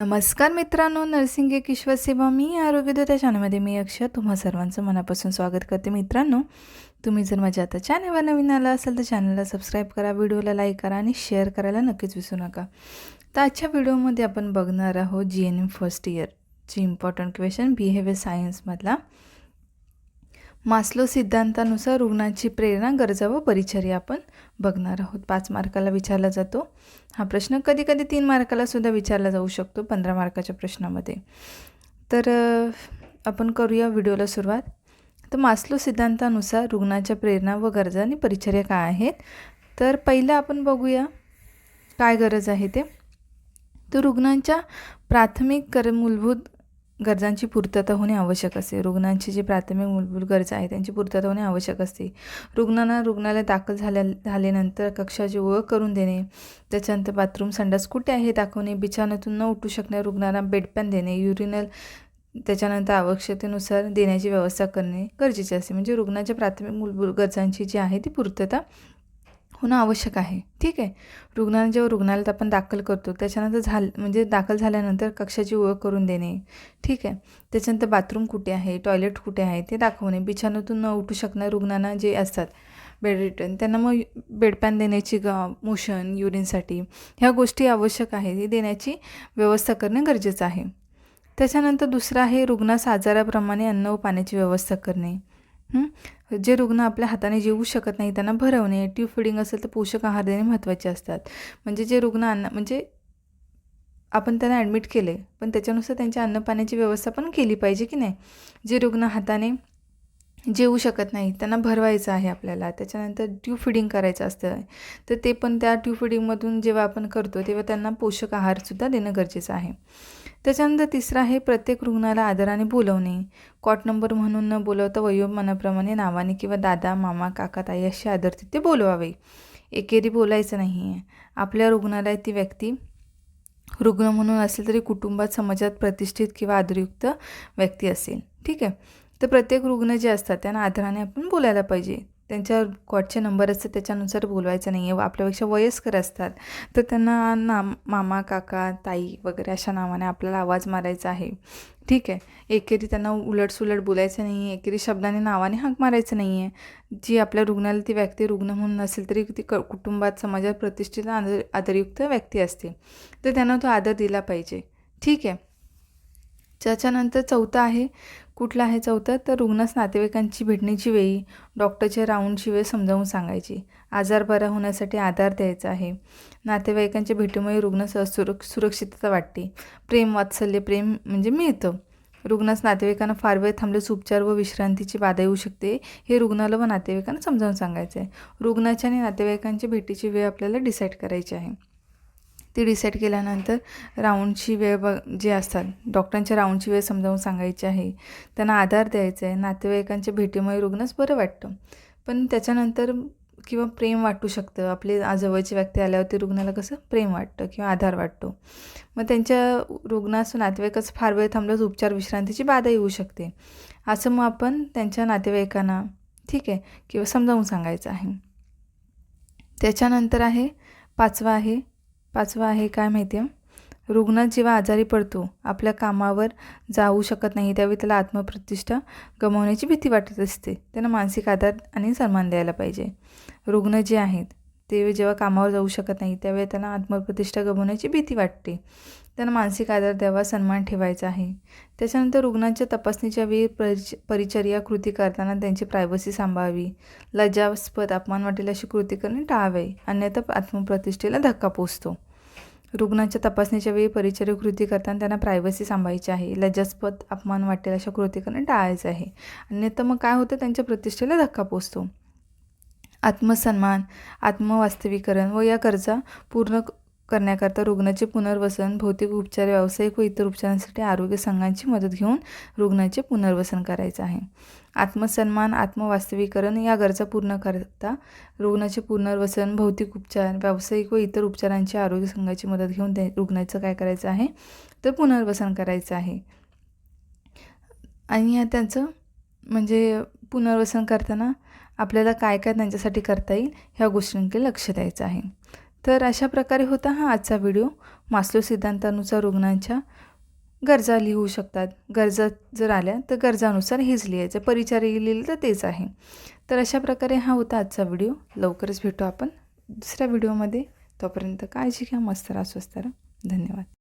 नमस्कार मित्रांनो नर्सिंग एक सेवा मी आरोग्यदाता चॅनलमध्ये मी अक्षय. तुम्हा सर्वांचं मनापासून स्वागत करते मित्रांनो. तुम्ही जर माझ्या आता चॅनलवर नवीन आला असाल तर चॅनलला सबस्क्राईब करा व्हिडिओला लाईक करा आणि शेअर करायला नक्कीच विसरू नका. तर आजच्या व्हिडिओमध्ये आपण बघणार आहोत जी एन एम फर्स्ट इयरची इम्पॉर्टंट क्वेश्चन बिहेवियर सायन्समधला मास्लो सिद्धांतानुसार रुग्णाची प्रेरणा गरजा व परिचर्या आपण बघणार आहोत. पाच मार्काला विचारला जातो. हा प्रश्न कधी कधी तीन मार्काला सुद्धा विचारला जाऊ शकतो पंधरा मार्काच्या प्रश्नामध्ये. तर आपण करूया व्हिडिओला सुरुवात. तर मास्लो सिद्धांतानुसार रुग्णाच्या प्रेरणा व गरजा आणि परिचर्या काय आहेत? तर पहिलं आपण बघूया काय गरज आहे ते. तर रुग्णांच्या प्राथमिक कर मूलभूत गरजांची पूर्तता होणे आवश्यक असते. रुग्णांची जी प्राथमिक मूलभूत गरजा आहे त्यांची पूर्तता होणे आवश्यक असते. रुग्णांना रुग्णालयात दाखल झाल्या झाल्यानंतर कक्षाची ओळख करून देणे त्याच्यानंतर बाथरूम संडास कुठे आहे दाखवणे बिछाण्यातून न उठू शकणाऱ्या रुग्णांना बेडपॅन देणे युरिनल त्याच्यानंतर आवश्यकतेनुसार देण्याची व्यवस्था करणे गरजेचे असते. म्हणजे रुग्णाच्या प्राथमिक मूलभूत गरजांची जी आहे ती पूर्तता होणं आवश्यक आहे. ठीक आहे? रुग्णाला जेव्हा रुग्णालयात आपण दाखल करतो त्याच्यानंतर झाल म्हणजे दाखल झाल्यानंतर कक्षाची ओळख करून देणे. ठीक आहे? त्याच्यानंतर बाथरूम कुठे आहे? टॉयलेट कुठे आहे? ते दाखवणे. बिछाण्यातून न उठू शकणाऱ्या रुग्णांना जे असतात बेड रिटर्न त्यांना मग बेडपॅन देण्याची ग मोशन युरिनसाठी ह्या गोष्टी आवश्यक आहे हे देण्याची व्यवस्था करणे गरजेचं आहे. त्याच्यानंतर दुसरं आहे रुग्णास आजाराप्रमाणे अन्न व पाण्याची व्यवस्था करणे. जे रुग्ण आपल्या हाताने जेवू शकत नाही त्यांना भरवणे ट्यूब फिडिंग असेल तर पोषक आहार देणे महत्त्वाचे असतात. म्हणजे जे रुग्ण अन्न म्हणजे आपण त्यांना ॲडमिट केले पण त्याच्यानुसार त्यांच्या अन्नपाण्याची व्यवस्था पण केली पाहिजे की नाही? जे रुग्ण हाताने जेवू शकत नाही. त्यांना भरवायचं आहे आपल्याला. त्याच्यानंतर ट्यूब फिडिंग करायचं असतं. तर ते पण त्या ट्यूब फिडिंगमधून जेव्हा आपण करतो तेव्हा त्यांना पोषक आहारसुद्धा देणं गरजेचं आहे. त्याच्यानंतर तिसरं आहे प्रत्येक रुग्णाला आदराने बोलवणे. कॉट नंबर म्हणून न बोलवता वयोमानाप्रमाणे नावाने किंवा दादा मामा काका ताई अशी तिथे बोलवावे. एकेरी बोलायचं नाही आहे आपल्या रुग्णालयात ती व्यक्ती रुग्ण म्हणून असेल तरी कुटुंबात समाजात प्रतिष्ठित किंवा आदरयुक्त व्यक्ती असेल. ठीक आहे? तर प्रत्येक रुग्ण जे असतात त्यांना आदराने आपण बोलायला पाहिजे. त्यांच्या कॉटचे नंबर असतात त्याच्यानुसार बोलवायचं नाही आहे आपल्यापेक्षा वयस्कर असतात. तर त्यांना ना मामा काका ताई वगैरे अशा नावाने आपल्याला आवाज मारायचा आहे. ठीक आहे. एकेरी त्यांना उलटसुलट बोलायचं नाही आहे एकेरी शब्दाने नावाने हाक मारायचं नाही आहे जी आपल्या रुग्णाला ती व्यक्ती रुग्ण म्हणून नसेल तरी ती क कुटुंबात समाजात प्रतिष्ठित आदर आदरयुक्त व्यक्ती असते. तर त्यांना तो आदर दिला पाहिजे. ठीक आहे. त्याच्यानंतर चौथा आहे कुठला आहे चौथं? तर रुग्णास नातेवाईकांची भेटण्याची वेळी डॉक्टरच्या राऊंडची वेळ समजावून सांगायची. आजार बरा होण्यासाठी आधार द्यायचा आहे. नातेवाईकांच्या भेटीमुळे रुग्णास असुरक सुरक्षितता वाटते. प्रेम वात्सल्य प्रेम म्हणजे मिळतं. रुग्णास नातेवाईकांना फार वेळ थांबलेच उपचार व विश्रांतीची बाधा येऊ शकते हे रुग्णाला व नातेवाईकांना समजावून सांगायचं आहे रुग्णाच्या आणि नातेवाईकांच्या भेटीची वेळ आपल्याला डिसाईड करायची आहे. ती डिसाईड केल्यानंतर राऊंडची वेळ ब जे असतात डॉक्टरांच्या राऊंडची वेळ समजावून सांगायची आहे त्यांना आधार द्यायचा आहे नातेवाईकांच्या भेटीमुळे रुग्णच बरं वाटतं. पण त्याच्यानंतर किंवा प्रेम वाटू शकतं. आपले आ- जवळची व्यक्ती आल्यावरती रुग्णाला कसं प्रेम वाटतं किंवा आधार वाटतो. मग त्यांच्या रुग्णास नातेवाईकच फार वेळ थांबल्यास उपचार विश्रांतीची बाधा येऊ शकते. असं मग आपण त्यांच्या नातेवाईकांना ठीक आहे किंवा समजावून सांगायचं आहे. त्याच्यानंतर आहे पाचवा आहे पाचवा आहे काय माहिती आहे रुग्ण जेव्हा आजारी पडतो आपल्या कामावर जाऊ शकत नाही त्यावेळी त्याला आत्मप्रतिष्ठा गमावण्याची भीती वाटत असते. त्यांना मानसिक आधार आणि सन्मान द्यायला पाहिजे. रुग्ण जे आहेत ते जेव्हा कामावर जाऊ शकत नाही त्यावेळी त्यांना आत्मप्रतिष्ठा गमवण्याची भीती वाटते. त्यांना मानसिक आधार द्यावा सन्मान ठेवायचा आहे. त्याच्यानंतर रुग्णांच्या तपासणीच्या वेळी परिच परिचर्या कृती करताना त्यांची प्रायव्हसी सांभाळावी. लज्जास्पद अपमान वाटेल अशी कृती करणे टाळावे. अन्यथा आत्मप्रतिष्ठेला धक्का पोचतो. रुग्णांच्या तपासणीच्या वेळी परिचर्या कृती करताना त्यांना प्रायव्हसी सांभाळायची आहे. लज्जास्पद अपमान वाटेल अशा कृती करणे टाळायचं आहे. अन्यथा मग काय होतं? त्यांच्या प्रतिष्ठेला धक्का पोचतो. आत्मसन्मान आत्मवास्तवीकरण व या गरजा पूर्ण करण्याकरता रुग्णाचे पुनर्वसन भौतिक उपचार व्यावसायिक व इतर उपचारांसाठी आरोग्य संघांची मदत घेऊन रुग्णाचे पुनर्वसन करायचं आहे. आत्मसन्मान आत्मवास्तवीकरण या गरजा पूर्ण करता रुग्णाचे पुनर्वसन भौतिक उपचार व्यावसायिक व इतर उपचारांची आरोग्य संघाची मदत घेऊन ते रुग्णाचं काय करायचं आहे? तर पुनर्वसन करायचं आहे. आणि या त्यांचं म्हणजे पुनर्वसन करताना आपल्याला काय काय त्यांच्यासाठी करता येईल ह्या गोष्टींकडे लक्ष द्यायचं आहे. तर अशा प्रकारे होता हा आजचा व्हिडिओ. मास्लो सिद्धांतानुसार रुग्णांच्या गरजा लिहू शकतात. गरजा जर आल्या तर गरजानुसार हेच लिहायचं. परिचारी लिहिलं तर तेच आहे. तर अशा प्रकारे हा होता आजचा व्हिडिओ. लवकरच भेटू आपण दुसऱ्या व्हिडिओमध्ये. तोपर्यंत काळजी घ्या मस्त राहा स्वस्त राहा. धन्यवाद.